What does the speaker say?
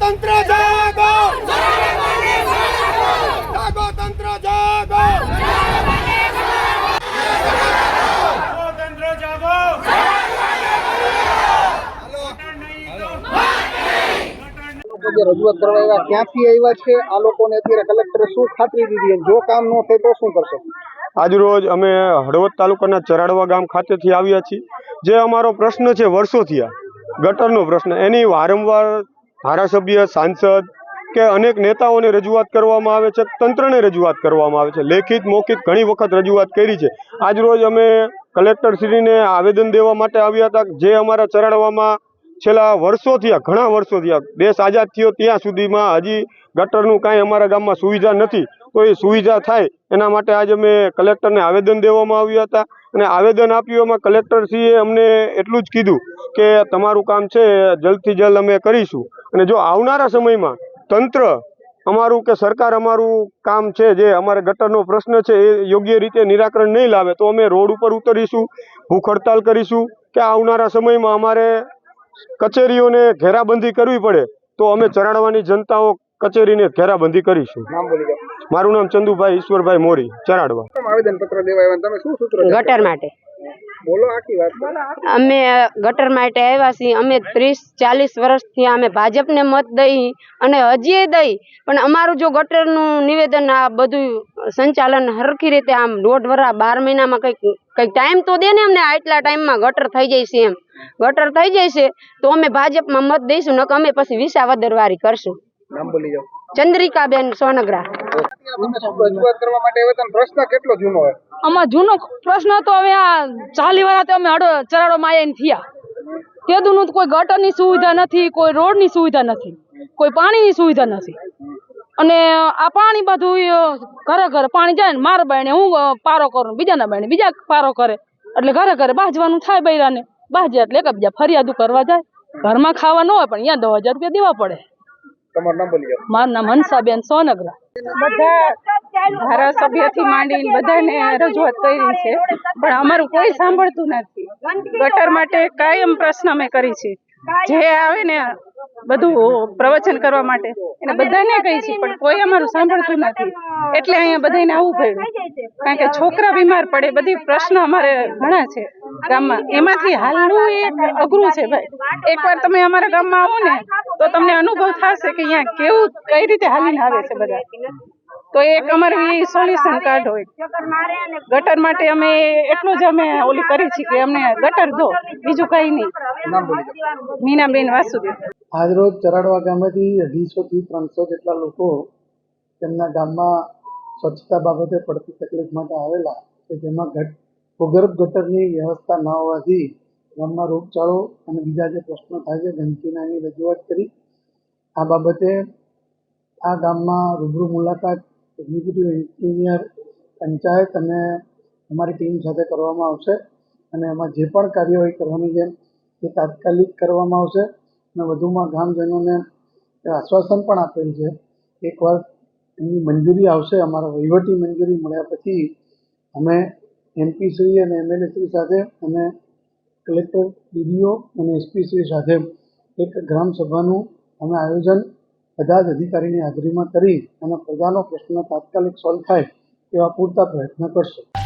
તંત્ર જાગો જાગો તંત્ર જાગો સ્વતંત્ર જાગો રજૂઆત કરવા આવ્યા ક્યાંથી આવ્યા છે? આ લોકોને અત્યારે કલેક્ટરે શું ખાતરી દીધી? જો કામ ન થાય તો શું કરશો? આજરોજ અમે હળવદ તાલુકાના ચરાડવા ગામ ખાતેથી આવ્યા છીએ. જે અમારો પ્રશ્ન છે, વર્ષોથી આ ગટરનો પ્રશ્ન. એની વારંવાર ધારાસભ્ય, સાંસદ કે અનેક નેતાઓને રજૂઆત કરવામાં આવે છે, તંત્રને રજૂઆત કરવામાં આવે છે. લેખિત મૌખિત ઘણી વખત રજૂઆત કરી છે. આજરોજ અમે કલેક્ટરશ્રીને આવેદન દેવા માટે આવ્યા હતા. જે અમારા ચરાડવામાં છેલ્લા વર્ષો થયા ઘણા વર્ષો થયા દેશ આઝાદ થયો ત્યાં સુધીમાં હજી ગટરનું કાંઈ અમારા ગામમાં સુવિધા નથી. તો એ સુવિધા થાય, એના માટે આજે અમે કલેક્ટરને આવેદન દેવામાં આવ્યા હતા. અને આવેદન આપ્યું, એમાં કલેક્ટરશ્રીએ અમને એટલું જ કીધું કે તમારું કામ છે, જલ્દથી જલ્દ અમે કરીશું. અને જો આવનારા સમયમાં તંત્ર અમારું કે સરકાર અમારું કામ છે, જે અમારે ગટરનો પ્રશ્ન છે, એ યોગ્ય રીતે નિરાકરણ નહીં લાવે, તો અમે રોડ ઉપર ઉતરીશું, ભૂખ હડતાલ કરીશું કે આવનારા સમયમાં અમારે કચેરીઓને ઘેરાબંધી કરવી પડે તો અમે ચરાડવાની જનતાઓ કચેરીને ઘેરાબંધી કરીશું. મારું નામ ચંદુભાઈ ઈશ્વરભાઈ મોરી ચરાડવા? ગટર માટે. બોલો અમે ગટર માટે આવ્યા છીએ. અમે ત્રીસ ચાલીસ વર્ષથી અમે ભાજપને મત દઈ અને હજીએ દઈ. પણ અમારું જો ગટરનું નિવેદન આ બધું સંચાલન હરખી રીતે આમ દોઢ વરા બાર મહિનામાં કંઈક કંઈક ટાઈમ તો દે ને અમને આટલા ટાઈમમાં ગટર થઈ જાય છે એમ. ગટર થઈ જાય છે તો અમે ભાજપમાં મત દઈશું નકર અમે પછી વિસાવદરવારી કરશું. નામ બોલી જાઓ. ચંદ્રિકાબેન સોનગરા. તમે શું રજૂઆત કરવા માટે આવ્યા હતા અને પ્રશ્ન કેટલો જૂનો આમાં જૂનો પ્રશ્ન તો હવે આ ચાલી વાળા તો અમે અડો ચરાડોમાં આવીને થયા. તેદુનું તો કોઈ ગટરની સુવિધા નથી કોઈ રોડની સુવિધા નથી કોઈ પાણીની સુવિધા નથી. અને આ પાણી બધું ઘરે ઘરે પાણી જાય ને મારા બહેને હું પારો કરું બીજાના બહેને બીજા પારો કરે. એટલે ઘરે ઘરે બાજવાનું થાય બૈરાને. બાજે એટલે એક બીજા ફરિયાદો કરવા જાય. ઘરમાં ખાવા ન હોય પણ અહીંયા દસ હજાર રૂપિયા દેવા પડે. તમારું નામ બોલી મારું નામ હંસાબેન સોનગરા. બધા ધારાસભ્યથી માંડીને બધાને રજૂઆત કરી છે પણ અમારું કોઈ સાંભળતું નથી. ગટર માટે કાયમ પ્રશ્ન અમે કરી છે. જે આવે ને બધું પ્રવચન કરવા માટે. એને બધાને કહી છે પણ કોઈ અમારું સાંભળતું નથી. એટલે અહીંયા બધાને આવવું પડ્યું કારણ કે છોકરા બીમાર પડે બધી પ્રશ્ન અમારે ઘણા છે ગામમાં. એમાંથી હાલનું એક અઘરું છે ભાઈ. એકવાર તમે અમારા ગામમાં આવો ને તો તમને અનુભવ થશે કે અહીંયા કેવું કઈ રીતે હાલીને આવે છે બધા તો એક અમારું એ સોલ્યુશન કાર્ડ હોય. ગટર માટે અમે એટલું જ અમે ઓલી કરી છે કે અમને ગટર દો બીજું કઈ નહીં. મીનાબેન વાસુદેવ. આજરોજ ચરાડવા ગામેથી અઢીસોથી ત્રણસો જેટલા લોકો તેમના ગામમાં સ્વચ્છતા બાબતે પડતી તકલીફ માટે આવેલા કે જેમાં ઘટ ભૂગર્ભ ગટરની વ્યવસ્થા ન હોવાથી ગામમાં રોગચાળો અને બીજા જે પ્રશ્નો થાય છે ગંદકીના એની રજૂઆત કરી. આ બાબતે આ ગામમાં રૂબરૂ મુલાકાત એક્ઝિક્યુટિવ એન્જિનિયર પંચાયત અને અમારી ટીમ સાથે કરવામાં આવશે. અને એમાં જે પણ કાર્યવાહી કરવાની છે એ તાત્કાલિક કરવામાં આવશે. અને વધુમાં ગામજનોને આશ્વાસન પણ આપેલ છે. એકવાર એમની મંજૂરી આવશે, અમારા વહીવટી મંજૂરી મળ્યા પછી અમે એમપી શ્રી અને એમએલએ શ્રી સાથે અને કલેક્ટર ડીડીઓ અને એસપી શ્રી સાથે એક ગ્રામસભાનું અમે આયોજન બધા જ અધિકારીની હાજરીમાં કરી અને પ્રજાનો પ્રશ્ન તાત્કાલિક સોલ્વ થાય એવા પૂરતા પ્રયત્ન કરશું.